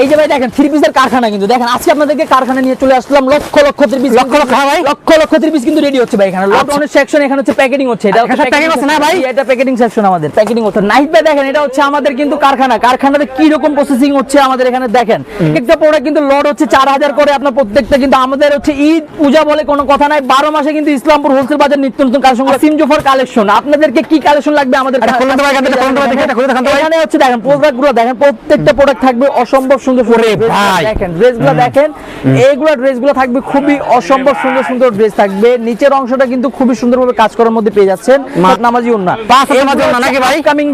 এই যে ভাই দেখেন থ্রি পিসের কারখানা কিন্তু। দেখেন আজকে আপনাদেরকে কারখানা নিয়ে চলে আসলাম। লক্ষ লক্ষ থ্রি পিস লক্ষ লক্ষ, হ্যাঁ ভাই? লক্ষ লক্ষ থ্রি পিস কিন্তু রেডি হচ্ছে ভাই এখানে। লকডাউনের সেকশন এখানে হচ্ছে প্যাকেটিং হচ্ছে। এটা হচ্ছে এখানে packing হচ্ছে না ভাই? এটা প্যাকেটিং সেকশন আমাদের প্যাকেটিং হচ্ছে। নাইট ভাই দেখেন এটা হচ্ছে আমাদের কিন্তু কারখানা। কারখানাতে কি রকম প্রসেসিং হচ্ছে আমাদের এখানে দেখেন। একটা প্রোডাক্ট কিন্তু লট হচ্ছে চার হাজার করে। আপনার প্রত্যেকটা কিন্তু আমাদের হচ্ছে ঈদ পূজা বলে কোনো কথা নাই। বারো মাসে কিন্তু ইসলামপুর হোলসেল বাজার নিত্য নতুন কালেকশন সিম জোফার কালেকশন আপনাদেরকে কি কালেকশন লাগবে আমাদের এখান হচ্ছে দেখেন প্রোডাক্টগুলো দেখেন। প্রত্যেকটা প্রোডাক্ট থাকবে অসম্ভব সুন্দর। দেখেন ড্রেসগুলো দেখেন এইগুলো ড্রেসগুলো থাকবে খুবই অসম্ভব সুন্দর সুন্দর ড্রেস থাকবে। নিচের অংশটা কিন্তু খুবই সুন্দরভাবে কাজ করার মধ্যে পেয়ে যাচ্ছেন। নামাজি পাঁচ হাত নামাজি নাকি ভাই? আপকামিং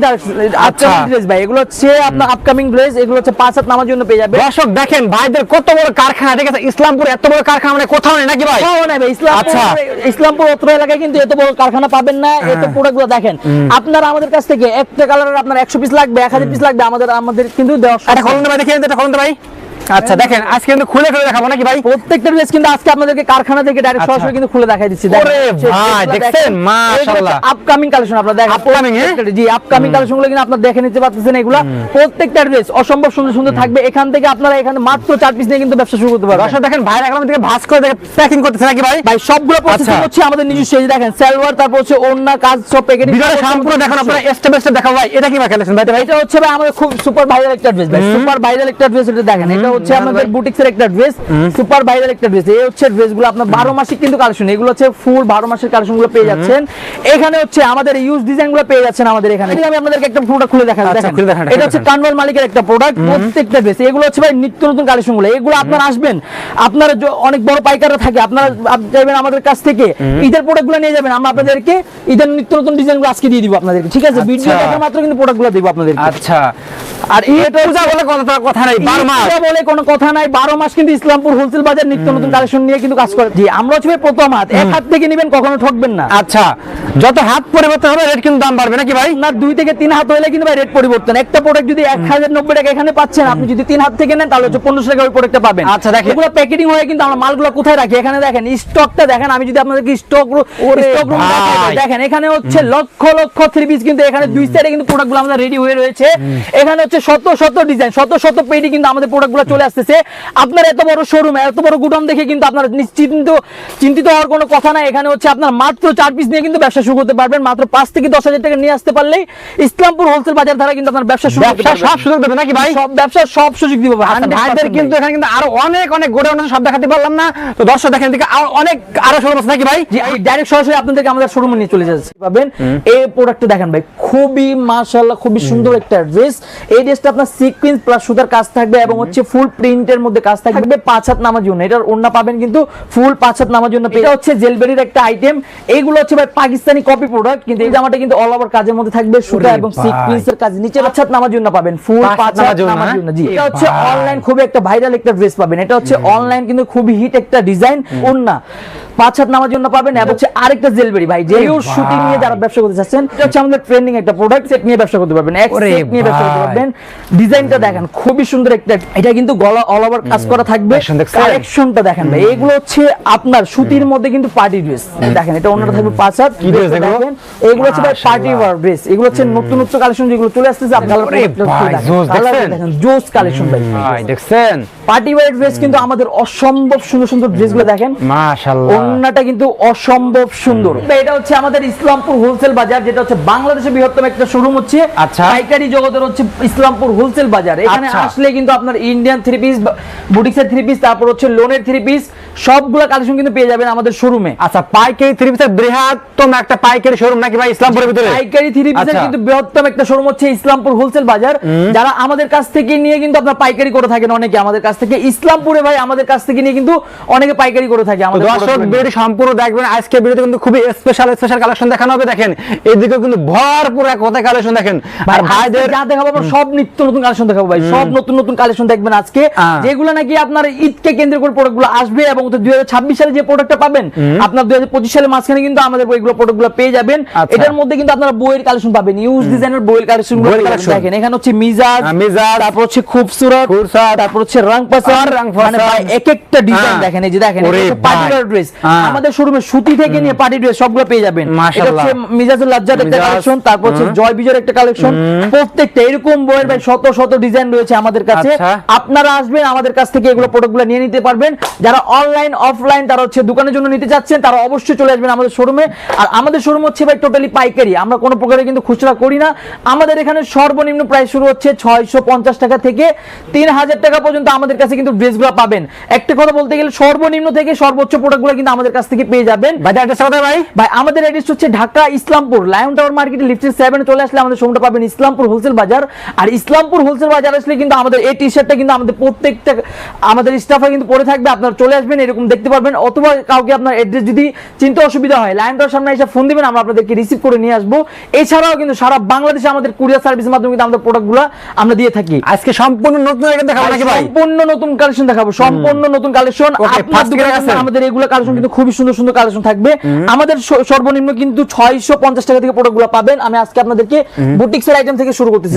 আচ্ছা। ড্রেস ভাই। এগুলো হচ্ছে আপনার আপকামিং ড্রেস এগুলো হচ্ছে পাঁচ হাত নামাজি পেয়ে যাবে। দর্শক দেখেন ভাইদের কত বড় কারখানা ঠিক আছে? ইসলামপুর এত বড় কারখানা মানে কোথাও নেই নাকি ভাই? কোথাও নাই ভাই, ইসলামপুর আচ্ছা। ইসলামপুর এলাকায় কিন্তু এত বড় কারখানা পাবেন না। এত প্রোডাক্টগুলো দেখেন। আপনারা আমাদের কাছ থেকে একটা কালারের আপনার একশো পিস লাগবে এক হাজার পিস লাগবে আমাদের আমাদের কিন্তু দেওয়া এটা খুলুন ভাই দেখি এটা তো ভাই। আচ্ছা দেখেন আজকে কিন্তু খুলে খুলে দেখাবো নাকি ভাই? প্রত্যেকটা ড্রেস কিন্তু আজকে আপনাদেরকে কারখানা থেকে ডাইরেক্ট আচ্ছা। সরাসরি কিন্তু খুলে দেখাই দিচ্ছি ওরে ভাই, দেখছেন? মাশাআল্লাহ। আপকামিং কালেকশন আপনারা দেখেন। Upcoming, হ্যাঁ? জি আপকামিং কালেকশনগুলো কিন্তু আপনারা দেখে নিতে পারতেছেন এগুলা। প্রত্যেকটা ড্রেস অসম্ভব সুন্দর সুন্দর থাকবে। এখান থেকে আপনারা এখানে মাত্র চার পিস নিয়ে কিন্তু ব্যবসা শুরু করতে পারবেন। দর্শক দেখেন ভাই এখন থেকে ভাঁজ করে দেখে প্যাকিং করতেছে নাকি ভাই? ভাই সবগুলো প্রসেসিং আচ্ছা। হচ্ছে আমাদের নিজস্ব এই দেখেন সালোয়ার তারপর হচ্ছে ওন্না কাজ সব প্যাকেটিং ভিডিওটা সম্পূর্ণ দেখুন আপনারা স্টেপ বাই স্টেপ দেখাবো ভাই। এটা কি কালেকশন ভাই ভাই? এটা হচ্ছে ভাই আমাদের খুব সুপার ভাইরাল একটা ড্রেস ভাই সুপার ভাইরাল একটা ড্রেস এটা দেখেন। এটা হচ্ছে। আমাদের বুটিক্সের একটা ড্রেস সুপার ভাইরাল একটা ড্রেস এই হচ্ছে ড্রেসগুলো আপনার বারো মাসিক কিন্তু কালেকশন এগুলো হচ্ছে ফুল বারো মাসের কালেকশনগুলো পেয়ে যাচ্ছেন। এখানে হচ্ছে আমাদের ইউজ ডিজাইনগুলো পেয়ে যাচ্ছেন আমাদের এখানে। আমি আপনাদেরকে একটা প্রোডাক্ট খুলে দেখাবো আচ্ছা, দেখেন। এটা হচ্ছে কানওয়াল মালিকের একটা প্রোডাক্ট প্রত্যেকটা ড্রেস এগুলো হচ্ছে ভাই নিত্য নতুন কালেকশনগুলো। এগুলো আপনারা আসবেন আপনারা অনেক বড় পাইকাররা থাকে আপনারা আপ- যাবেন আমাদের কাছ থেকে ঈদের প্রোডাক্টগুলো নিয়ে যাবেন। আমরা আপনাদেরকে ঈদের নিত্য নতুন ডিজাইনগুলো আজকে দিয়ে দিব আপনাদেরকে ঠিক আছে? ভিডিও আচ্ছা। দেখা মাত্র কিন্তু প্রোডাক্টগুলো দিব আপনাদেরকে। আচ্ছা। আর এটা বলে কথা কথা নাই বারো মাস। বলে কোনো কথা নাই বারো মাস কিন্তু ইসলামপুর হোলসেল বাজার নিত্য নতুন কালেকশন নিয়ে কিন্তু কাজ করে। জি আমরা হচ্ছে প্রথম হাত। এক হাত থেকে নেবেন কখনো ঠকবেন না। আচ্ছা। যত হাত পরিবর্তন হবে রেট কিন্তু দাম বাড়বে নাকি ভাই? আপনার দুই থেকে তিন হাত হলে কিন্তু ভাই রেট পরিবর্তন। একটা প্রোডাক্ট যদি এক হাজার নব্বই টাকা এখানে পাচ্ছেন আপনি যদি তিন হাত থেকে নেন তাহলে হচ্ছে পনেরোশো টাকা ওই প্রোডাক্টটা পাবেন। আচ্ছা, দেখেন। এগুলো প্যাকেটিং হয়ে কিন্তু আমরা মালগুলো কোথায় রাখি? এখানে দেখেন স্টকটা দেখেন আমি যদি আপনাদেরকে স্টক স্টক রুম দেখেন এখানে হচ্ছে লক্ষ লক্ষ থ্রি পিস কিন্তু এখানে দুই সাইডে কিন্তু প্রোডাক্টগুলো আমাদের রেডি হয়ে রয়েছে। এখানে হচ্ছে শত শত ডিজাইন শত শত পেডি কিন্তু আমাদের প্রোডাক্টগুলো চলে আসতেছে। আপনার এত বড় শোরুম এত বড় গুডাউন দেখে কিন্তু আপনার নিশ্চিন্ত চিন্তিত হওয়ার কোনো কথা নাই। এখানে হচ্ছে আপনার মাত্র চার পিস নিয়ে কিন্তু ব্যবসা শুরু করতে পারবেন। মাত্র পাঁচ থেকে দশ হাজার টাকা নিয়ে আসতে পারলেই ইসলামপুর হোলসেল বাজার দ্বারা কিন্তু আপনার ব্যবসা শুরু। সব সুযোগ দেবে নাকি ভাই? সব ব্যবসা সব সুযোগ দিব। ভাই, 100% ভাইদের কিন্তু এখানে কিন্তু আরও অনেক অনেক গোডাউন আছে সব দেখাতে পারলাম না। তো দর্শক দেখেন দিকে আরও অনেক আরও শোরুম আছে নাকি ভাই? ডাইরেক্ট সরাসরি আপনাদেরকে আমাদের শোরুমে নিয়ে চলে যাচ্ছে। পাবেন? এই প্রোডাক্টটা দেখেন ভাই খুবই মাশাআল্লাহ খুবই সুন্দর একটা ড্রেস এই ড্রেসটা আপনার সিকোয়েন্স প্লাস সুতার কাজ থাকবে এবং হচ্ছে ফুল প্রিন্টের মধ্যে কাজ থাকবে পাঁচ হাত নামার জন্য। এটার ওড়না পাবেন কিন্তু ফুল পাঁচ হাত নামার জন্য। এটা হচ্ছে জেলবেরির একটা আইটেম এইগুলো হচ্ছে ভাই পাকিস্তানি কপি প্রোডাক্ট কিন্তু এই জামাটা কিন্তু অল ওভার কাজের মধ্যে থাকবে সুতা এবং। সিকোয়েন্সের কাজ। নিচে পাঁচ হাত নামার জন্য পাবেন ফুল পাঁচ হাত নামার জন্য, জি এটা হচ্ছে অনলাইন খুবই একটা ভাইরাল একটা ড্রেস পাবেন। এটা হচ্ছে অনলাইন কিন্তু খুবই হিট একটা ডিজাইন ওন্না পাঁচ হাত নামার জন্য পাবেন এবং হচ্ছে আরেকটা জেলবেরি ভাই যেইউর শুটিং নিয়ে যারা ব্যবসা করতে চাচ্ছেন এটা হচ্ছে আমাদের ট্রেন্ডিং একটা প্রোডাক্ট সেট নিয়ে ব্যবসা করতে পারবেন এক সেট নিয়ে ব্যবসা করতে পারবেন। ডিজাইনটা দেখেন খুবই সুন্দর একটা এটা কিন্তু গলা অল ওভার কাজ করা থাকবে। কালেকশনটা দেখেন ভাই এগুলো হচ্ছে আপনার সুতির মধ্যে কিন্তু পার্টি ড্রেস দেখেন এটা অন্যটা থাকবে পাঁচ হাত কি এগুলো? দেখেন এগুলো হচ্ছে ভাই পার্টি ওয়ার ড্রেস এগুলো হচ্ছে নতুন নতুন কালেকশন যেগুলো চলে আসতেছে আপনারা জোস কালেকশন ভাই ভাই দেখছেন? পার্টি ওয়ার ড্রেস কিন্তু আমাদের অসম্ভব সুন্দর সুন্দর ড্রেসগুলো দেখেন। মাশাআল্লাহ। ওন্নাটা কিন্তু অসম্ভব সুন্দর। এটা হচ্ছে আমাদের ইসলামপুর হোলসেল বাজার যেটা হচ্ছে বাংলাদেশের বৃহত্তম একটা শোরুম হচ্ছে। আচ্ছা। পাইকারি জগতের হচ্ছে ইসলামপুর হোলসেল বাজার। এখানে আচ্ছা। আসলে কিন্তু আপনার ইন্ডিয়ান থ্রি পিস বুটিক্সের থ্রি পিস তারপর হচ্ছে লোনের থ্রি পিস সবগুলো কালেকশন কিন্তু পেয়ে যাবেন আমাদের শোরুমে আচ্ছা পাইকারি থ্রি পিসের বৃহত্তম একটা পাইকারি শোরুম নাকি ভাই ইসলামপুরের ভিতরে? পাইকারি থ্রি পিসের আচ্ছা। কিন্তু বৃহত্তম একটা শোরুম হচ্ছে ইসলামপুর হোলসেল বাজার। যারা আমাদের কাছ থেকে নিয়ে কিন্তু আপনার পাইকারি করে থাকেন অনেকে আমাদের কাছ থেকে ইসলামপুরে ভাই আমাদের কাছ থেকে নিয়ে কিন্তু অনেকে পাইকারি করে থাকে আমাদের দর্শক ভিডিওটি সম্পূর্ণ দেখবেন। আজকে ভিডিওতে কিন্তু খুবই স্পেশাল স্পেশাল কালেকশন দেখানো হবে। দেখেন এদিকে কিন্তু ভরপুর এক কথা কালেকশন দেখেন। আর ভাইদের যা দেখাবো আমরা সব নিত্য নতুন কালেকশন দেখাবো ভাই। সব নতুন নতুন কালেকশন দেখবেন আজকে। যেগুলো নাকি আপনার ঈদকে কেন্দ্র করে প্রোডাক্টগুলো আসবে এবং দুই হাজার ছাব্বিশ সালে যে প্রোডাক্টটা পাবেন আপনার দুই সালের মাঝখানে কিন্তু আমাদের ওইগুলো প্রোডাক্টগুলো পেয়ে যাবেন। আচ্ছা। এটার মধ্যে কিন্তু আপনারা বইয়ের কালেকশন পাবেন। ইউজ ডিজাইনের বইয়ের কালেকশন। দেখেন এখানে হচ্ছে মিজাজ হ্যাঁ, মিজাজ, তারপর হচ্ছে খুবসুরত, তারপর হচ্ছে রং মানে ভাই এক একটা ডিজাইন হ্যাঁ। দেখেন এই যে দেখেন ওরে ড্রেস হ্যাঁ। আমাদের শোরুমে সুতি থেকে নিয়ে পার্টি ড্রেস সবগুলো পেয়ে যাবেন। মাশাআল্লাহ। মিজাজুল লাজ্জাত একটা কালেকশন তারপর হচ্ছে জয় বিজয়ের একটা কালেকশন প্রত্যেকটা এরকম বইয়ের ভাই শত শত ডিজাইন রয়েছে আমাদের কাছে। আচ্ছা। আপনারা আসবেন আমাদের কাছ থেকে এগুলো প্রোডাক্টগুলো নিয়ে নিতে পারবেন। যারা অনলাইন অফলাইন তারা হচ্ছে দোকানের জন্য নিতে চাচ্ছেন তারা অবশ্যই চলে আসবেন আমাদের শোরুমে আর আমাদের শোরুম হচ্ছে ভাই টোটালি পাইকারি। আমরা কোনো প্রকারে কিন্তু খুচরা করি না। আমাদের এখানে সর্বনিম্ন প্রাইস শুরু হচ্ছে ছয়শো পঞ্চাশ টাকা থেকে তিন হাজার টাকা পর্যন্ত আমাদের কাছে কিন্তু ড্রেসগুলো পাবেন। একটা কথা বলতে গেলে সর্বনিম্ন থেকে সর্বোচ্চ প্রোডাক্টগুলো কিন্তু আমাদের কাছ থেকে পেয়ে যাবেন। ভাই অ্যাড্রেস কোথায় ভাই ভাই আমাদের অ্যাড্রেস হচ্ছে ঢাকা ইসলামপুর লায়ন টাওয়ার মার্কেটে লিফটের সেভেন চলে আসলে আমাদের শোরুমটা পাবেন ইসলামপুর হোলসেল বাজার আর ইসলামপুর হোলসেল বাজার আসলে কিন্তু আমাদের এই টি শার্টটা কিন্তু আমাদের প্রত্যেকটা আমাদের স্টাফরা কিন্তু পরে থাকবে। আপনারা চলে আসবেন এরকম দেখতে পারবেন। অথবা কাউকে আপনার অ্যাড্রেস যদি চিন্তা অসুবিধা হয় লায়ন টাওয়ার সামনে এসে ফোন দিবেন আমরা আপনাদেরকে রিসিভ করে নিয়ে আসব। এছাড়াও কিন্তু সারা বাংলাদেশে আমাদের কুরিয়ার সার্ভিসের মাধ্যমে কিন্তু আমাদের প্রোডাক্টগুলো আমরা দিয়ে থাকি। আজকে সম্পূর্ণ নতুন আইটেম দেখাবো নাকি ভাই? সম্পূর্ণ নতুন কালেকশন দেখাবো সম্পূর্ণ নতুন কালেকশন? আমাদের এগুলো কালেকশন কিন্তু খুবই সুন্দর সুন্দর কালেকশন থাকবে। আমাদের সর্বনিম্ন কিন্তু ছয়শো পঞ্চাশ টাকা থেকে প্রোডাক্টগুলো পাবেন। আমি আজকে আপনাদেরকে বুটিক্সের আইটেম থেকে শুরু করতেছি।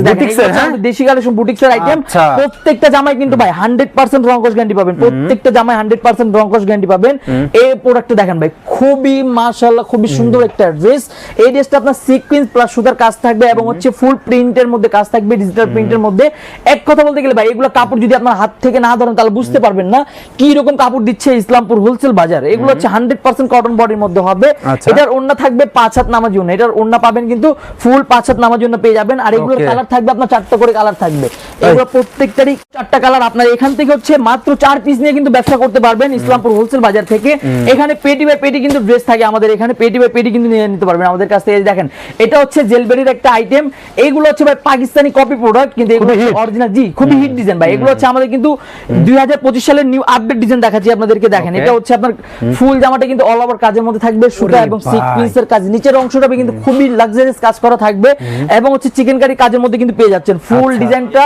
হ্যাঁ? দেশি কালেকশন বুটিক্সের আইটেম আচ্ছা। প্রত্যেকটা জামাই কিন্তু ভাই হান্ড্রেড পার্সেন্ট রঙ্কশ গ্যারান্টি পাবেন। প্রত্যেকটা জামাই হান্ড্রেড পার্সেন্ট রঙ্কশ গ্যারান্টি পাবেন। এই প্রোডাক্টটা দেখেন ভাই খুবই মাশাআল্লাহ খুবই সুন্দর একটা ড্রেস এই ড্রেসটা আপনার সিকোয়েন্স প্লাস সুতার কাজ থাকবে এবং হচ্ছে ফুল প্রিন্টের মধ্যে কাজ থাকবে ডিজিটাল প্রিন্টের মধ্যে। এক কথা বলতে গেলে ভাই এগুলো কাপড় যদি আপনার হাত থেকে না ধরেন তাহলে বুঝতে পারবেন না কি রকম কাপড় দিচ্ছে ইসলামপুর হোলসেল বাজার। এগুলো হচ্ছে হান্ড্রেড পার্সেন্ট কটন বডির মধ্যে হবে। আচ্ছা। এটার ওন্না থাকবে পাঁচ হাত নামার জন্য। এটার ওন্না পাবেন কিন্তু ফুল পাঁচ হাত নামার জন্য পেয়ে যাবেন। আর এগুলোর কালার থাকবে আপনার চারটা করে কালার থাকবে। এগুলো প্রত্যেকটারই চারটা কালার আপনার এখান থেকে হচ্ছে মাত্র চার পিস নিয়ে কিন্তু ব্যবসা করতে পারবেন ইসলামপুর হোলসেল বাজার থেকে। এখানে পেটি বাই পেটি কিন্তু ড্রেস থাকে আমাদের এখানে। পেটি বাই পেটি কিন্তু নিয়ে নিতে পারবেন আমাদের কাছ থেকে। দেখেন এটা হচ্ছে জেলবেরির একটা আইটেম এইগুলো হচ্ছে ভাই পাকিস্তানি কপি প্রোডাক্ট কিন্তু এগুলো অরিজিনাল জি খুবই হিট ডিজাইন ভাই। এগুলো হচ্ছে আমাদের কিন্তু দুই হাজার পঁচিশ সালের নিউ আপডেট ডিজাইন দেখাচ্ছি আপনাদেরকে দেখেন। এটা হচ্ছে আপনার ফুল জামাটা কিন্তু অল ওভার কাজের মধ্যে থাকবে সুতা এবং। সিকোয়েন্সের কাজ। নিচের অংশটা কিন্তু খুবই লাক্সারিয়াস কাজ করা থাকবে এবং হচ্ছে চিকেন কারি কাজের মধ্যে কিন্তু পেয়ে যাচ্ছেন। ফুল আচ্ছা। ডিজাইনটা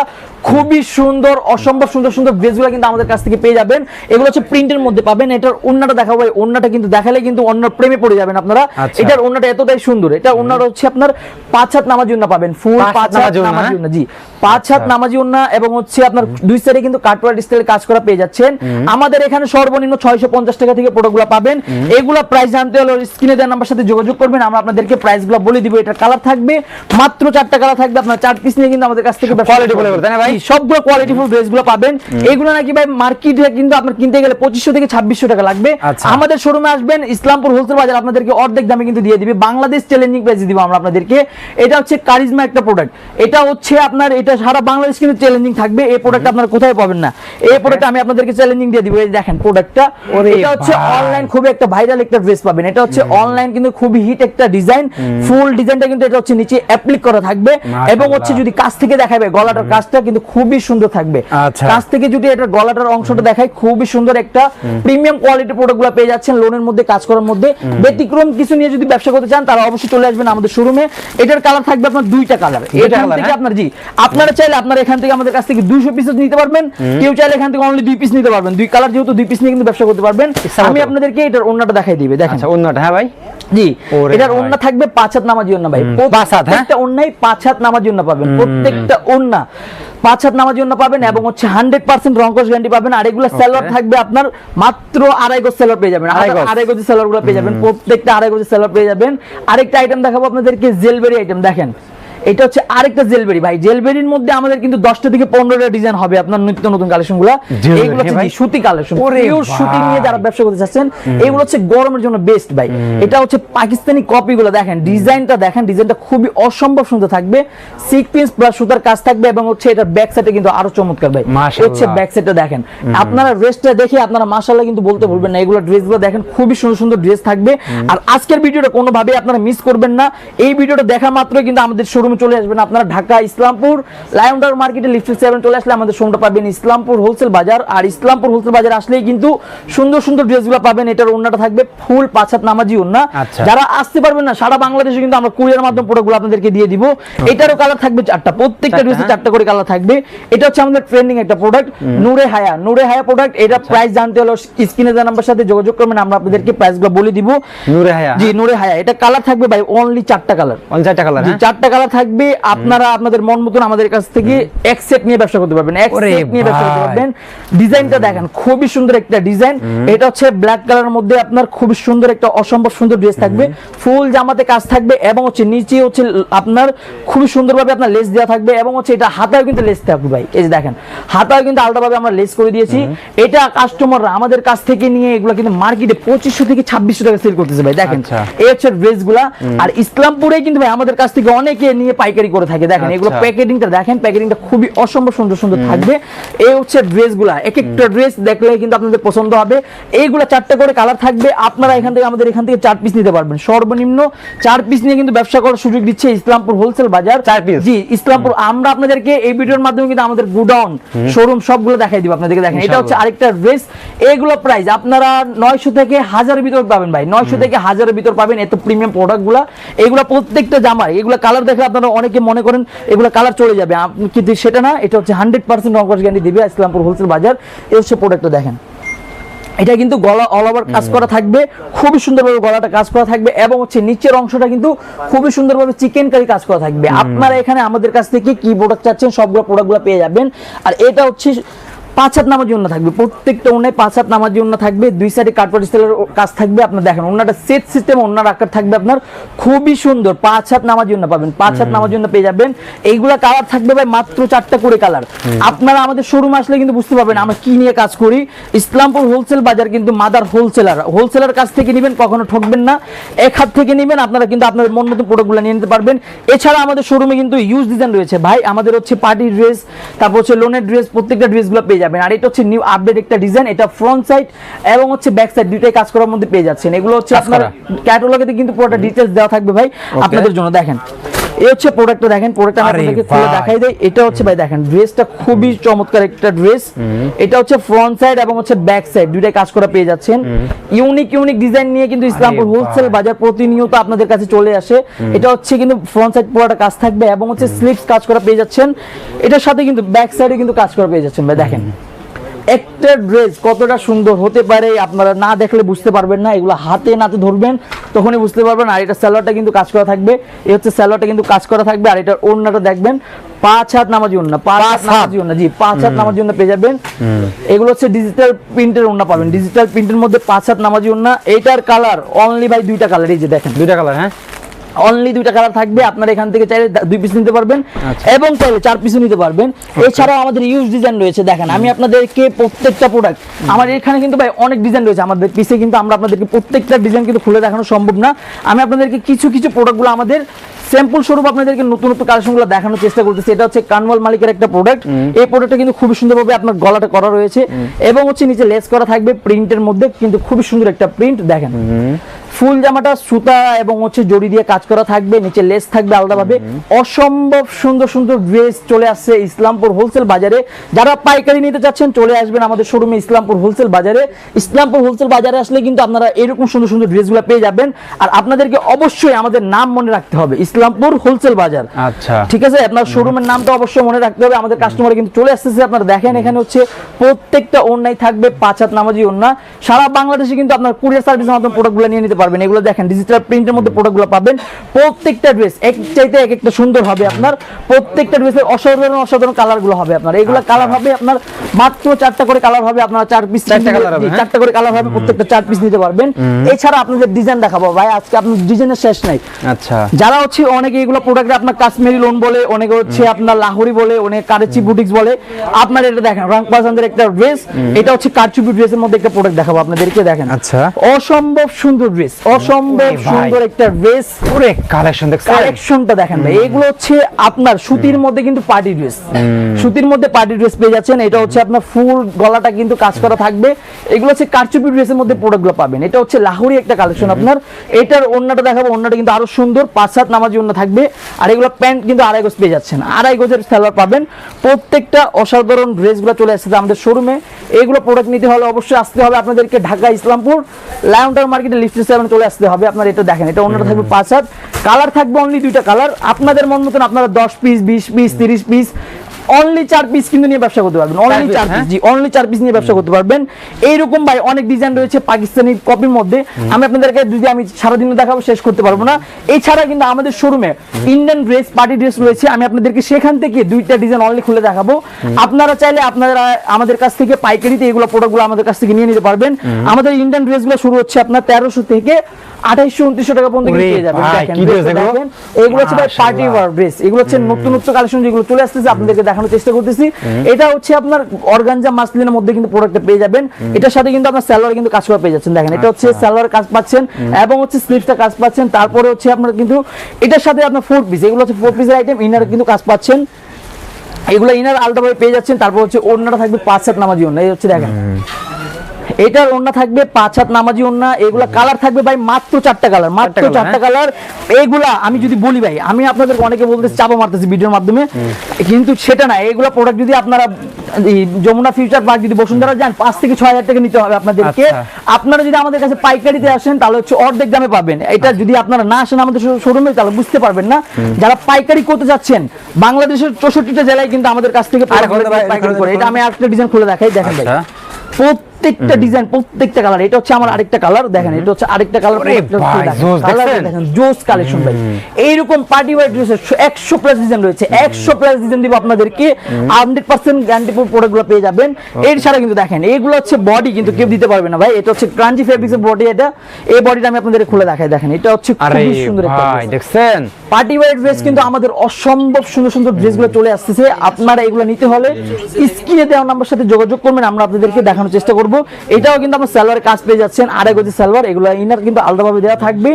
খুবই সুন্দর অসম্ভব সুন্দর সুন্দর ড্রেসগুলো কিন্তু আমাদের কাছ থেকে পেয়ে যাবেন। এগুলো হচ্ছে প্রিন্টের মধ্যে পাবেন। এটার ওন্নাটা দেখাবো। ওন্নাটা কিন্তু দেখালে কিন্তু অন্য প্রেমে পড়ে যাবেন আপনারা। আচ্ছা। এটার ওন্নাটা এতটাই সুন্দর। এটা ওন্নাটা হচ্ছে আপনার পাঁচ হাত নামার জন্য পাবেন। ফুল পাঁচ হাত নামাজি ওড়না, হ্যাঁ? জন্য জি। পাঁচ হাত আচ্ছা। নামাজি এবং হচ্ছে আপনার দুই সাইডে কিন্তু কাটওয়ার কাজ করা পেয়ে যাচ্ছেন। আমাদের এখানে সর্বনিম্ন ছয়শো পঞ্চাশ টাকা থেকে প্রোডাক্টগুলো পাবেন। এগুলো প্রাইস জানতে হলে স্ক্রিনে দেওয়ার নাম্বার সাথে যোগাযোগ করবেন। আমরা আপনাদেরকে প্রাইসগুলো বলে দিব। এটা কালার থাকবে। মাত্র চারটা কালার থাকবে। আপনার চার পিস নিয়ে কিন্তু আমাদের কাছ থেকে করতে বলে তাই না ভাই? সবগুলো ড্রেসগুলো পাবেন। এগুলো নাকি ভাই মার্কেটে কিন্তু আপনার কিনতে গেলে পঁচিশশো থেকে ছাব্বিশশো টাকা লাগবে। আচ্ছা। আমাদের শোরুমে আসবেন ইসলামপুর হোলসেল বাজার আপনাদেরকে অর্ধেক দামে কিন্তু দিয়ে দিবে। বাংলাদেশ চ্যালেঞ্জিং প্রাইসে দিব আমরা আপনাদেরকে। এটা হচ্ছে কারিজমা একটা প্রোডাক্ট এটা হচ্ছে আপনার এটা সারা বাংলাদেশ কিন্তু চ্যালেঞ্জিং থাকবে। এই প্রোডাক্ট আপনার কোথায় পাবেন না? এই প্রোডাক্ট আমি আপনাদেরকে চ্যালেঞ্জিং দিয়ে দিব। এই দেখেন প্রোডাক্টটা এটা হচ্ছে অনলাইন খুবই একটা ভাইরাল একটা ড্রেস পাবেন। এটা হচ্ছে অনলাইন কিন্তু খুবই হিট একটা ডিজাইন ফুল ডিজাইনটা কিন্তু এটা হচ্ছে নিচে অ্যাপ্লিক করা থাকবে। এবং হচ্ছে যদি কাছ থেকে দেখাবে গলাটার কাজটা কিন্তু খুবই সুন্দর থাকবে। আচ্ছা। কাছ থেকে যদি এটা গলাটার অংশটা দেখায় খুবই সুন্দর একটা প্রিমিয়াম কোয়ালিটি প্রোডাক্টগুলো পেয়ে যাচ্ছেন লোনের মধ্যে কাজ করার মধ্যে। ব্যতিক্রম কিছু নিয়ে যদি ব্যবসা করতে চান তারা অবশ্যই চলে আসবেন আমাদের শোরুমে এটার কালার থাকবে আপনার দুইটা কালার এখান থেকে হ্যাঁ? আপনার জি আপনারা চাইলে আপনারা এখান থেকে আমাদের কাছ থেকে দুইশো পিস নিতে পারবেন। কেউ চাইলে এখান থেকে অনলি দুই পিস নিতে পারবেন। দুই কালার যেহেতু দুই পিস নিয়ে কিন্তু ব্যবসা করতে পারবেন। আমি আপনাদেরকে এটার অন্যটা দেখাই দিবে দেখেন। আচ্ছা অন্যটা হ্যাঁ ভাই? জি এটার। ওন্না থাকবে পাঁচ হাত নামার জন্য ভাই। পাঁচ হাত, হ্যাঁ? ওন্নাই পাঁচ হাত নামার জন্য পাবেন। প্রত্যেকটা ওন্না পাঁচ হাত নামার জন্য পাবেন এবং হচ্ছে হান্ড্রেড পার্সেন্ট রঙ্কশ গ্যারান্টি পাবেন। আর এগুলো সেলার থাকবে আপনার মাত্র আড়াই গজ সেলার পেয়ে যাবেন। আড়াই গজি। সেলারগুলো পেয়ে যাবেন। প্রত্যেকটা আড়াই গজি সেলার পেয়ে যাবেন। আরেকটা আইটেম দেখাবো আপনাদেরকে জেলবেরি আইটেম দেখেন এটা হচ্ছে আরেকটা জেলবেরি ভাই। জেলবেরির মধ্যে আমাদের কিন্তু দশটা থেকে পনেরোটা ডিজাইন হবে আপনার নিত্য নতুন কালেকশনগুলা এইগুলো হচ্ছে ভাই? সুতি কালেকশন পিওর সুতি নিয়ে যারা ব্যবসা করতে চাচ্ছেন এগুলো হচ্ছে গরমের জন্য বেস্ট ভাই। এটা হচ্ছে পাকিস্তানি কপি গুলো দেখেন ডিজাইনটা দেখেন ডিজাইনটা খুবই অসম্ভব সুন্দর থাকবে। সিকোয়েন্স প্লাস সুতার কাজ থাকবে এবং হচ্ছে এটা ব্যাক সাইডে কিন্তু আরও চমৎকার ভাই। হচ্ছে ব্যাক সাইডটা দেখেন। আপনারা ড্রেসটা দেখে আপনারা মাশাআল্লাহ কিন্তু বলতে বলবেন না এগুলো ড্রেসগুলো দেখেন খুবই সুন্দর সুন্দর ড্রেস থাকবে। আর আজকের ভিডিওটা কোনোভাবে আপনারা মিস করবেন না। এই ভিডিওটা দেখা মাত্রই কিন্তু আমাদের শোরুমে চলে আসবেন আপনারা ঢাকা ইসলামপুর লায়ন টাওয়ার মার্কেটে লিফটেড সেভেন চলে আসলে আমাদের শোরুমটা পাবেন ইসলামপুর হোলসেল বাজার। আর ইসলামপুর হোলসেল বাজার আসলেই কিন্তু সুন্দর সুন্দর ড্রেসগুলো পাবেন এটার ওন্নাটা থাকবে ফুল পাঁচ হাত নামাজি ওন্না আচ্ছা। যারা আসতে পারবেন না সারা বাংলাদেশে কিন্তু আমরা কুরিয়ার মাধ্যমে প্রোডাক্টগুলো আপনাদেরকে দিয়ে দিব। এটারও কালার থাকবে চারটা প্রত্যেকটা ড্রেসে। চারটা করে কালার থাকবে। এটা হচ্ছে আমাদের ট্রেন্ডিং একটা প্রোডাক্ট নূরে হায়া। নূরে হায়া প্রোডাক্ট এটা আচ্ছা। প্রাইস জানতে হলে স্ক্রিনে দেওয়া নাম্বার সাথে যোগাযোগ করবেন আমরা আপনাদেরকে প্রাইসগুলো বলে দিব। নূরে হায়া। জি নূরে হায়া। এটা কালার থাকবে ভাই অনলি চারটা কালার। অনলি চারটা কালার হ্যাঁ? চারটা কালার থাকবে থাকবে আপনারা আপনাদের মন মতন আমাদের কাছ থেকে এক সেট নিয়ে ব্যবসা করতে পারবেন। এক সেট নিয়ে ব্যবসা করতে পারবেন। ডিজাইনটা দেখেন খুবই সুন্দর একটা ডিজাইন। এটা হচ্ছে ব্ল্যাক কালারের মধ্যে আপনার খুবই সুন্দর একটা অসম্ভব সুন্দর ড্রেস থাকবে। ফুল জামাতে কাজ থাকবে এবং হচ্ছে নিচে হচ্ছে আপনার খুবই সুন্দরভাবে আপনার লেস দেওয়া থাকবে এবং হচ্ছে এটা হাতায় কিন্তু লেস থাকবে ভাই। এই যে দেখেন হাতায় কিন্তু আলাদাভাবে আমরা লেস করে দিয়েছি। এটা কাস্টমাররা আমাদের কাছ থেকে নিয়ে এগুলো কিন্তু মার্কেটে পঁচিশশো থেকে ছাব্বিশশো টাকা সেল করতেছে ভাই। দেখেন আচ্ছা। এই হচ্ছে ড্রেসগুলা। আর ইসলামপুরে কিন্তু ভাই আমাদের কাছ থেকে অনেকে নিয়ে পাইকারি করে থাকে দেখেন এগুলো আচ্ছা। প্যাকেটিংটা দেখেন প্যাকেটিংটা খুবই অসম্ভব সুন্দর সুন্দর থাকবে। এই হচ্ছে ড্রেসগুলা এক একটা ড্রেস দেখলে কিন্তু আপনাদের পছন্দ হবে। এইগুলা চারটা করে কালার থাকবে আপনারা এখান থেকে আমাদের এখান থেকে চার পিস নিতে পারবেন। সর্বনিম্ন চার পিস নিয়ে কিন্তু ব্যবসা করার সুযোগ দিচ্ছে ইসলামপুর হোলসেল বাজার। চার piece? জি ইসলামপুর আমরা আপনাদেরকে এই ভিডিওর মাধ্যমে কিন্তু আমাদের গুডাউন শোরুম সবগুলো দেখাই দিব আপনাদেরকে দেখেন এটা হচ্ছে আরেকটা ড্রেস। এগুলো প্রাইস আপনারা নয়শো থেকে হাজারের ভিতর পাবেন ভাই নয়শো থেকে হাজারের ভিতর পাবেন এত প্রিমিয়াম প্রোডাক্টগুলা। এগুলো প্রত্যেকটা জামার এগুলো কালার দেখলে আপনারা অনেকে মনে করেন এগুলো কালার চলে যাবে। কিন্তু সেটা না এটা হচ্ছে হান্ড্রেড পার্সেন্ট রঙ্কশ গ্যারান্টি দিবে ইসলামপুর হোলসেল বাজার। এই হচ্ছে প্রোডাক্টটা দেখেন। এটা কিন্তু গলা অল ওভার কাজ করা থাকবে খুবই সুন্দরভাবে গলাটা কাজ করা থাকবে এবং হচ্ছে নিচের অংশটা কিন্তু খুবই সুন্দরভাবে চিকেন কারি কাজ করা থাকবে। আপনারা এখানে আমাদের কাছ থেকে কি প্রোডাক্ট চাচ্ছেন সবগুলো প্রোডাক্টগুলো পেয়ে যাবেন। আর এটা হচ্ছে পাঁচ হাত নামার জন্য থাকবে। প্রত্যেকটা ওনায় পাঁচ হাত নামার জন্য থাকবে দুই সাইডে কার্পেট স্টাইলের কাজ থাকবে আপনার দেখেন ওনাটা সেট সিস্টেম ওনার আকার থাকবে আপনার খুবই সুন্দর। পাঁচ হাত নামার জন্য পাবেন পাঁচ হাত নামার জন্য পেয়ে যাবেন। এইগুলা কালার থাকবে ভাই মাত্র চারটা করে কালার আপনারা আমাদের শোরুম আসলে কিন্তু বুঝতে পারবেন আমরা কি নিয়ে কাজ করি। ইসলামপুর হোলসেল বাজার কিন্তু মাদার হোলসেলার হোলসেলার কাছ থেকে নেবেন কখনো ঠকবেন না। এক হাত থেকে নেবেন আপনারা কিন্তু আপনাদের মন মতো প্রোডাক্টগুলো নিয়ে নিতে পারবেন। এছাড়া আমাদের শোরুমে কিন্তু ইউজ ডিজাইন রয়েছে। ভাই আমাদের হচ্ছে পার্টি ড্রেস তারপর হচ্ছে লোনের ড্রেস প্রত্যেকটা ড্রেসগুলো পেয়ে যাবেন। আর এটা হচ্ছে নিউ আপডেট একটা ডিজাইন এটা ফ্রন্ট সাইড এবং হচ্ছে ব্যাক সাইড দুইটাই কাজ করার মধ্যে পেয়ে যাচ্ছেন। এগুলো হচ্ছে আপনার। ক্যাটালগেতে কিন্তু পুরোটা ডিটেলস দেওয়া থাকবে ভাই। আপনাদের জন্য দেখেন। এই হচ্ছে প্রোডাক্টটা দেখেন প্রোডাক্টটা আমি আপনাদেরকে খুলে দেখাই দেই। এটা হচ্ছে ভাই দেখেন ড্রেসটা খুবই চমৎকার একটা ড্রেস এটা হচ্ছে ফ্রন্ট সাইড এবং হচ্ছে ব্যাক সাইড দুইটাই কাজ করা পেয়ে যাচ্ছেন। ইউনিক ইউনিক ডিজাইন নিয়ে কিন্তু ইসলামপুর। হোলসেল বাজার প্রতিনিয়ত আপনাদের কাছে চলে আসে। এটা হচ্ছে কিন্তু ফ্রন্ট সাইড পুরোটা কাজ থাকবে এবং হচ্ছে স্লিপস কাজ করা পেয়ে যাচ্ছেন। এটার সাথে কিন্তু ব্যাক সাইডে কিন্তু কাজ করা পেয়ে যাচ্ছেন ভাই দেখেন। একটা ড্রেস কতটা সুন্দর হতে পারে আপনারা না দেখলে বুঝতে পারবেন না এগুলো হাতে নাতে ধরবেন তখনই বুঝতে পারবেন। আর এটা স্যালোয়ারটা কিন্তু কাজ করা থাকবে। এই হচ্ছে স্যালোয়ারটা কিন্তু কাজ করা থাকবে। আর এটার ওড়নাটা দেখবেন পাঁচ হাত নামাজি ওড়না পাঁচ হাত নামাজি ওড়না জি পাঁচ হাত নামাজি ওড়না পেয়ে যাবেন। এগুলো হচ্ছে ডিজিটাল প্রিন্টের ওড়না পাবেন। ডিজিটাল প্রিন্টের মধ্যে পাঁচ হাত নামাজি ওড়না। এটার কালার অনলি ভাই দুইটা কালার এই যে দেখেন। দুইটা কালার হ্যাঁ? অনলি দুইটা কালার থাকবে আপনারা এখান থেকে চাইলে দুই পিস নিতে পারবেন আচ্ছা। এবং চাইলে চার পিসও নিতে পারবেন। এছাড়াও আমাদের ইউজ ডিজাইন রয়েছে দেখেন আমি আপনাদেরকে প্রত্যেকটা প্রোডাক্ট আমার এখানে কিন্তু ভাই অনেক ডিজাইন রয়েছে আমাদের পিসে কিন্তু আমরা আপনাদেরকে প্রত্যেকটা ডিজাইন কিন্তু খুলে দেখানো সম্ভব না। আমি আপনাদেরকে কিছু কিছু প্রোডাক্টগুলো আমাদের স্যাম্পল স্বরূপ আপনাদেরকে নতুন নতুন কালেকশনগুলো দেখানোর চেষ্টা করতেছি। এটা হচ্ছে কানওয়াল মালিকের একটা প্রোডাক্ট এই প্রোডাক্টটা কিন্তু খুবই সুন্দরভাবে আপনার গলাটা করা রয়েছে এবং হচ্ছে নিচে লেস করা থাকবে প্রিন্টের মধ্যে কিন্তু খুবই সুন্দর একটা প্রিন্ট দেখেন। ফুল জামাটা সুতা এবং হচ্ছে জড়ি দিয়ে কাজ করা থাকবে নিচে লেস থাকবে আলাদাভাবে। অসম্ভব সুন্দর সুন্দর ড্রেস চলে আসছে ইসলামপুর হোলসেল বাজারে। যারা পাইকারি নিতে চাচ্ছেন চলে আসবেন আমাদের শোরুমে ইসলামপুর হোলসেল বাজারে। ইসলামপুর হোলসেল বাজারে আসলে কিন্তু আপনারা এরকম সুন্দর সুন্দর ড্রেসগুলো পেয়ে যাবেন। আর আপনাদেরকে অবশ্যই আমাদের নাম মনে রাখতে হবে ইসলামপুর হোলসেল বাজার। আচ্ছা। ঠিক আছে? আপনার শোরুমের নামটা অবশ্যই মনে রাখতে হবে। আমাদের কাস্টমার কিন্তু চলে আসতেছে আপনারা দেখেন এখানে হচ্ছে প্রত্যেকটা ওন্নাই থাকবে পাঁচ হাত নামাজি ওন্না সারা বাংলাদেশে কিন্তু আপনার কুরিয়ার সার্ভিসের মাধ্যমে প্রোডাক্টগুলো নিয়ে নিতে পারবেন। এগুলো দেখেন ডিজিটাল প্রিন্টের মধ্যে প্রোডাক্টগুলো পাবেন। প্রত্যেকটা ড্রেস এক চাইতে এক একটা সুন্দর হবে আপনার। প্রত্যেকটা ড্রেসের অসাধারণ অসাধারণ কালারগুলো হবে আপনার। এগুলো কালার হবে আপনার মাত্র চারটা করে কালার হবে আপনারা চার পিস হ্যাঁ? চারটা করে কালার হবে প্রত্যেকটা চার পিস নিতে পারবেন। এছাড়া আপনাদের ডিজাইন দেখাবো ভাই আজকে আপনার ডিজাইনের শেষ নাই। আচ্ছা। যারা হচ্ছে অনেকে এগুলো প্রোডাক্ট আপনার কাশ্মীরি লোন বলে অনেকে হচ্ছে আপনার লাহোরি বলে অনেক কারেচি বুটিক্স বলে আপনার এটা দেখেন রং পাসানদের একটা ড্রেস এটা হচ্ছে কারচুপি ড্রেসের মধ্যে একটা প্রোডাক্ট দেখাবো আপনাদেরকে দেখেন। আচ্ছা। অসম্ভব সুন্দর ড্রেস অসম্ভব। সুন্দর একটা ড্রেস ওরে কালেকশন দেখছেন? কালেকশনটা দেখেন ভাই এগুলো হচ্ছে আপনার সুতির মধ্যে কিন্তু পার্টি ড্রেস সুতির মধ্যে পার্টি ড্রেস পেয়ে যাচ্ছেন এটা হচ্ছে আপনার ফুল গলাটা কিন্তু কাজ করা থাকবে। এগুলো হচ্ছে কারচুপি ড্রেসের মধ্যে প্রোডাক্টগুলো পাবেন। এটা হচ্ছে লাহোরি একটা কালেকশন আপনার। এটার ওন্নাটা দেখাবো ওন্নাটা কিন্তু আরও সুন্দর পাঁচ সাত নামাজি ওন্না থাকবে। আর এগুলো প্যান্ট কিন্তু আড়াই গজ পেয়ে যাচ্ছেন। আড়াই গজের সালোয়ার পাবেন। প্রত্যেকটা অসাধারণ ড্রেসগুলো চলে আসছে আমাদের শোরুমে এইগুলো প্রোডাক্ট নিতে হলে অবশ্যই আসতে হবে আপনাদেরকে ঢাকা ইসলামপুর লায়নটার মার্কেটে লিফট সেভেন চলে আসতে হবে। আপনার এটা দেখেন এটা অন্যটা থাকবে পাঁচ হাত। কালার থাকবে অনলি দুইটা কালার আপনাদের মন মতন আপনারা দশ পিস বিশ পিস তিরিশ পিস অনলি চার পিস কিন্তু নিয়ে ব্যবসা করতে পারবেন। অনলি চার হ্যাঁ? পিস জি অনলি চার পিস নিয়ে ব্যবসা করতে পারবেন। এইরকম ভাই অনেক ডিজাইন রয়েছে পাকিস্তানি কপির মধ্যে। আমি আপনাদেরকে যদি আমি সারাদিন দেখাবো শেষ করতে পারব না। এছাড়া কিন্তু আমাদের শোরুমে ইন্ডিয়ান ড্রেস পার্টি ড্রেস রয়েছে। আমি আপনাদেরকে সেখান থেকে দুইটা ডিজাইন অনলি খুলে দেখাবো। আপনারা চাইলে আপনারা আমাদের কাছ থেকে পাইকারিতে এগুলো প্রোডাক্টগুলো আমাদের কাছ থেকে নিয়ে নিতে পারবেন। আমাদের ইন্ডিয়ান ড্রেসগুলো শুরু হচ্ছে আপনার তেরোশো থেকে আঠাইশো উনত্রিশশো টাকা পর্যন্ত পেয়ে যাবেন। এগুলো? হচ্ছে পার্টি ওয়ার ড্রেস এগুলো হচ্ছে নতুন নতুন কালেকশন যেগুলো চলে আসতেছে আপনাদেরকে দেখানোর চেষ্টা করতেছি। এটা হচ্ছে আপনার অর্গানজা মাসলিনের মধ্যে কিন্তু প্রোডাক্টটা পেয়ে যাবেন। এটার সাথে কিন্তু আপনার স্যালোয়ার কিন্তু কাজ করা পেয়ে যাচ্ছেন। দেখেন এটা হচ্ছে স্যালোয়ার কাজ পাচ্ছেন এবং হচ্ছে স্লিপসটা কাজ পাচ্ছেন। তারপরে হচ্ছে আপনার কিন্তু এটার সাথে আপনার ফোর পিস এগুলো হচ্ছে ফোর পিসের আইটেম ইনার কিন্তু কাজ পাচ্ছেন। এগুলো ইনার আলাদাভাবে পেয়ে যাচ্ছেন। তারপর হচ্ছে অন্যটা থাকবে পাঁচ সেট নামাজি অন্য এই হচ্ছে দেখেন। এটার ওড়না থাকবে পাঁচ হাত নামাজি ওড়না এগুলা কালার থাকবে ভাই মাত্র চারটা কালার মাত্র চারটা কালার এইগুলা আমি যদি বলি ভাই আমি আপনাদের অনেকে বলতেছি চাপা মারতেছি ভিডিওর মাধ্যমে। কিন্তু সেটা না এগুলা প্রোডাক্ট যদি আপনারা যমুনা ফিউচার পার্ক যদি বসুন্ধরা যান পাঁচ থেকে ছয় হাজার টাকা নিতে হবে আপনাদেরকে। আচ্ছা। আপনারা যদি আমাদের কাছে পাইকারিতে আসেন তাহলে হচ্ছে অর্ধেক দামে পাবেন। এটা যদি আপনারা না আসেন আমাদের শোরুমে তাহলে বুঝতে পারবেন না। যারা পাইকারি করতে যাচ্ছেন বাংলাদেশের চৌষট্টিটা জেলায় কিন্তু আমাদের কাছ থেকে পাইকারি করে। এটা আমি আরেকটা ডিজাইন খুলে দেখাই দেখেন ভাই। আচ্ছা। প্রত্যেকটা ডিজাইন প্রত্যেকটা কালার এটা হচ্ছে আমার আরেকটা কালার দেখেন এটা হচ্ছে আরেকটা কালার দেখেন জোস কালেকশন ভাই। এইরকম পার্টি ওয়ার ড্রেসের 100 প্লাস ডিজাইন রয়েছে 100 প্লাস ডিজাইন দিব আপনাদেরকে 100% গ্যারান্টি প্রোডাক্টগুলো পেয়ে যাবেন। এর ছাড়া কিন্তু দেখেন এইগুলো হচ্ছে বডি কিন্তু কেউ দিতে পারবে না ভাই এটা হচ্ছে ক্রাঞ্চি ফেব্রিক্সের বডি এটা। এই বডিটা আমি আপনাদের খুলে দেখাই দেখেন এটা হচ্ছে খুবই সুন্দর একটা। দেখছেন? পার্টি ওয়ার ড্রেস কিন্তু আমাদের অসম্ভব সুন্দর সুন্দর ড্রেসগুলো চলে আসতেছে আপনারা এগুলো নিতে হলে স্ক্রিনে দেওয়া নাম্বার সাথে যোগাযোগ করবেন আমরা আপনাদেরকে দেখানোর চেষ্টা করব। এটাও কিন্তু আপনার সালোয়ার কাজ পেয়ে যাচ্ছেন। আড়াই গজি সালোয়ার এগুলো ইনার কিন্তু আলাদাভাবে দেওয়া থাকবে।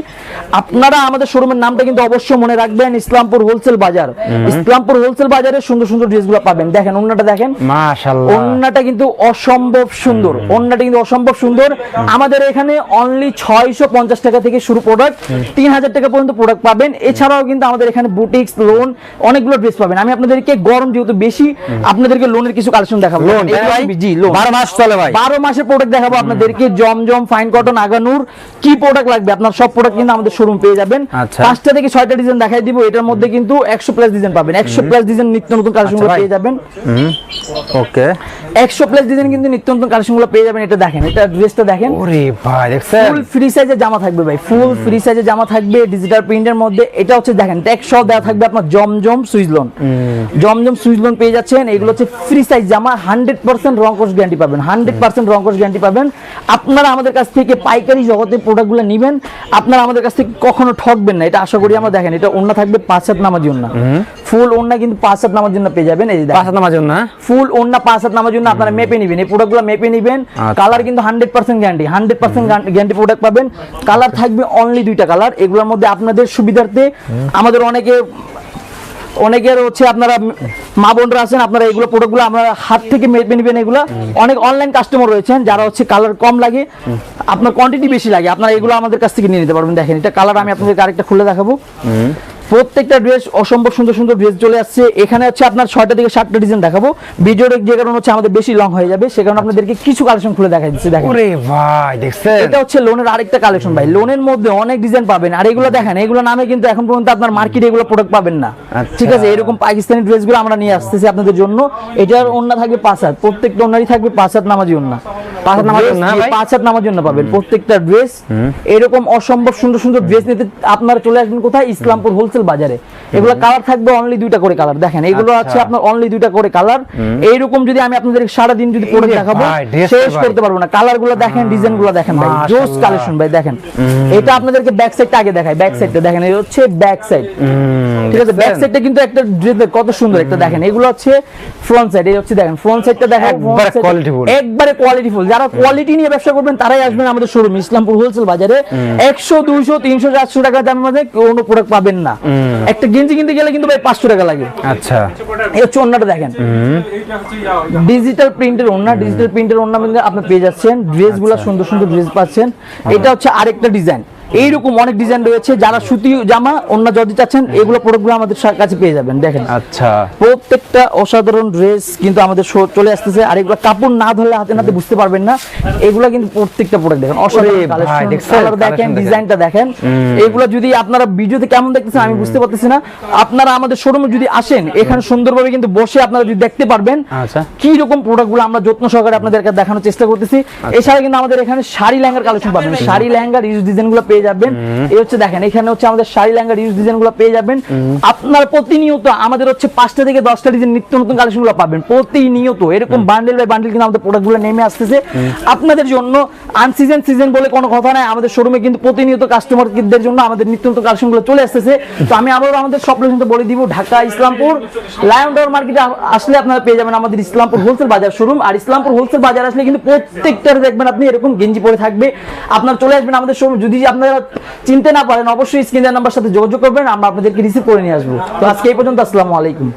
আপনারা আমাদের শোরুমের নামটা কিন্তু অবশ্যই মনে রাখবেন ইসলামপুর হোলসেল বাজার। ইসলামপুর হোলসেল বাজারে সুন্দর সুন্দর ড্রেসগুলো পাবেন। দেখেন অন্যটা দেখেন। মাশাআল্লাহ। ওন্নাটা কিন্তু অসম্ভব সুন্দর। ওন্নাটা কিন্তু অসম্ভব সুন্দর। আমাদের এখানে অনলি ছয়শো পঞ্চাশ টাকা থেকে শুরু প্রোডাক্ট তিন হাজার টাকা পর্যন্ত প্রোডাক্ট পাবেন। এছাড়াও কিন্তু আমাদের এখানে বুটিক্স লোন অনেকগুলো ড্রেস পাবেন। আমি আপনাদেরকে গরম যেহেতু বেশি আপনাদেরকে লোনের কিছু কালেকশন দেখাবো। জি লোন 12 মাস চলে ভাই। বারো মাসের প্রোডাক্ট দেখাবো আপনাদেরকে। জমজম ফাইন কটন আগানুর কি প্রোডাক্ট লাগবে? আপনার সব প্রোডাক্ট কিন্তু আমাদের শোরুম পেয়ে যাবেন। আচ্ছা। পাঁচটা থেকে ছয়টা ডিজাইন দেখাই দিব। এটার মধ্যে কিন্তু একশো প্লাস ডিজাইন পাবেন। একশো প্লাস ডিজাইন নিত্য নতুন কালেকশন আচ্ছা পেয়ে যাবেন। ওকে। একশো প্লাস ডিজাইন কিন্তু নিত্য নতুন কালেকশনগুলো পেয়ে যাবেন এটা দেখেন এটা ড্রেসটা দেখেন। ওরে ভাই দেখছেন? ফুল ফ্রি সাইজের জামা থাকবে ভাই ফুল ফ্রি সাইজের জামা থাকবে ডিজিটাল প্রিন্টের মধ্যে এটা হচ্ছে দেখেন ট্যাক্স সহ দেওয়া থাকবে আপনার জমজম সুইজলন। জমজম সুইজলন পেয়ে যাচ্ছেন এগুলো হচ্ছে ফ্রি সাইজ জামা হান্ড্রেড পার্সেন্ট রং কোর্স গ্যারান্টি পাবেন হান্ড্রেড পার্সেন্ট রং কোর্স গ্যারান্টি পাবেন। আপনারা আমাদের কাছ থেকে পাইকারি জগতে প্রোডাক্টগুলো নেবেন আপনারা আমাদের কাছ থেকে কখনো ঠকবেন না এটা আশা করি আমরা দেখেন এটা ওন্না থাকবে পাঁচ হাত নামার জন্য ফুল ওন্না কিন্তু পাঁচ হাত নামার জন্য পেয়ে যাবেন এই যে। পাঁচ নামার জন্য হ্যাঁ? ফুল ওন্না পাঁচ হাত নামার জন্য আপনারা মেপে নেবেন। এই প্রোডাক্টগুলো মেপে নেবেন। আচ্ছা। কালার কিন্তু hundred percent guarantee hundred percent guarantee product পাবেন। কালার থাকবে অনলি দুইটা কালার এগুলোর মধ্যে আপনাদের সুবিধার্থে আমাদের অনেকে অনেকের হচ্ছে আপনারা মা বোনরা আছেন আপনারা এগুলো প্রোডাক্টগুলো আমরা হাত থেকে মেপে নেবেন এগুলো। অনেক অনলাইন কাস্টমার রয়েছেন যারা হচ্ছে কালার কম লাগে আপনার কোয়ান্টিটি বেশি লাগে। আপনারা এগুলো আমাদের কাছ থেকে নিয়ে নিতে পারবেন। দেখেন এটা কালার আমি আপনাদেরকে আরেকটা খুলে দেখাবো। প্রত্যেকটা ড্রেস অসম্ভব সুন্দর সুন্দর ড্রেস চলে আসছে। এখানে হচ্ছে আপনার ছয়টা থেকে সাতটা ডিজাইন দেখাবো। ভিডিওটা যে কারণে হচ্ছে আমাদের বেশি লং হয়ে যাবে সে কারণে আপনাদেরকে কিছু কালেকশন খুলে দেখাই দিচ্ছি দেখেন। ওরে ভাই দেখছেন? এটা হচ্ছে লোনের আরেকটা কালেকশন ভাই। লোনের মধ্যে অনেক ডিজাইন পাবেন। আর এগুলো দেখেন এগুলো নামে কিন্তু এখন পর্যন্ত আপনার মার্কেটে এগুলো প্রোডাক্ট পাবেন না। আচ্ছা। ঠিক আছে এরকম পাকিস্তানি ড্রেসগুলো আমরা নিয়ে আসতেছি আপনাদের জন্য। এটার ওন্না থাকবে পাঁচ হাত। প্রত্যেকটা ওন্নারই থাকবে পাঁচ হাত নামাজি ওন্না পাঁচ হাত নামাজি পাঁচ হাত নামার জন্য পাবেন প্রত্যেকটা ড্রেস এরকম অসম্ভব সুন্দর সুন্দর ড্রেস নিতে আপনারা চলে আসবেন কোথায়? ইসলামপুর হোলসেল বাজারে। এগুলো কালার থাকবে অনলি দুইটা করে কালার দেখেন এগুলো আচ্ছা। আছে আপনার অনলি দুইটা করে কালার এইরকম যদি আমি আপনাদের সারা দিন যদি প্রোডাক্ট রে দেখাবো শেষ করতে পারব না। কালারগুলো দেখেন ডিজাইনগুলো দেখেন ভাই। জোস কালেকশন ভাই দেখেন। এটা আপনাদেরকে ব্যাক সাইডটা আগে দেখাই। ব্যাক সাইডটা দেখেন এই হচ্ছে ব্যাক সাইড ঠিক আছে? ব্যাক সাইডটা কিন্তু একটা কত সুন্দর একটা দেখেন। এগুলো হচ্ছে ফ্রন্ট সাইড এই হচ্ছে দেখেন ফ্রন্ট সাইডটা দেখেন একবারে। একবারে কোয়ালিটিফুল যারা কোয়ালিটি নিয়ে ব্যবসা করবেন তারাই আসবেন আমাদের শোরুম ইসলামপুর হোলসেল বাজারে। একশো দুইশো তিনশো চারশো টাকা দামের মধ্যে কোনো প্রোডাক্ট পাবেন না। একটা গেঞ্জি কিনতে গেলে কিন্তু ভাই পাঁচশো টাকা লাগে। আচ্ছা। এই হচ্ছে অন্যটা দেখেন। ডিজিটাল প্রিন্টের ওন্না ডিজিটাল প্রিন্টের ওন্না মধ্যে আপনি পেয়ে যাচ্ছেন। ড্রেস ড্রেসগুলো সুন্দর সুন্দর ড্রেস পাচ্ছেন। এটা হচ্ছে আরেকটা ডিজাইন এইরকম অনেক ডিজাইন রয়েছে যারা সুতি জামা অন্য যদি চাচ্ছেন এগুলো প্রোডাক্টগুলো আমাদের কাছে পেয়ে যাবেন দেখেন। আচ্ছা। প্রত্যেকটা অসাধারণ ড্রেস কিন্তু আমাদের শো- চলে আসতেছে আর এগুলো কাপড় না ধরলে হাতে নাতে বুঝতে পারবেন না। এগুলো কিন্তু প্রত্যেকটা প্রোডাক্ট দেখেন অসাধারণ? দেখেন ডিজাইনটা দেখেন। এগুলো যদি আপনারা ভিডিওতে কেমন দেখতেছেন আমি বুঝতে পারতেছি না। আপনারা আমাদের শোরুমে যদি আসেন এখানে সুন্দরভাবে কিন্তু বসে আপনারা যদি দেখতে পারবেন আচ্ছা। কি রকম প্রোডাক্টগুলো আমরা যত্ন সহকারে আপনাদেরকে দেখানোর চেষ্টা করতেছি। এছাড়া কিন্তু আমাদের এখানে শাড়ি লেহেঙ্গার কালেকশন পাবেন। শাড়ি লেহেঙ্গার ইউজ ডিজাইনগুলো পেয়ে যাবেন। এই হচ্ছে দেখেন এখানে হচ্ছে আমাদের শাড়ি লেহেঙ্গার ইউজ ডিজাইনগুলো পেয়ে যাবেন। আপনার প্রতিনিয়ত আমাদের হচ্ছে পাঁচটা থেকে দশটা ডিজাইন নিত্য নতুন কালেকশনগুলো পাবেন। প্রতিনিয়ত। এরকম বান্ডেল বাই বান্ডেল কিন্তু আমাদের প্রোডাক্টগুলো নেমে আসতেছে। আপনাদের জন্য আনসিজন সিজন বলে কোনো কথা নাই। আমাদের শোরুমে কিন্তু প্রতিনিয়ত কাস্টমারদের জন্য আমাদের নিত্য নতুন কালেকশনগুলো চলে আসতেছে। তো আমি আবারও আমাদের সব লোকেশনটা বলে দিব ঢাকা ইসলামপুর। লায়ন টাওয়ার মার্কেটে আসলে আপনারা পেয়ে যাবেন আমাদের ইসলামপুর হোলসেল বাজার শোরুম আর ইসলামপুর হোলসেল বাজার আসলে কিন্তু প্রত্যেকটার দেখবেন আপনি এরকম গেঞ্জি পরে থাকবে। আপনার চলে আসবেন আমাদের শোরুম যদি আপনারা চিনতে না পারেন, অবশ্যই স্ক্রিনের নাম্বার সাথে যোগাযোগ করবেন, আমরা আপনাদেরকে রিসিভ করে নিয়ে আসব। তো আজকে এই পর্যন্ত, আসসালামু আলাইকুম।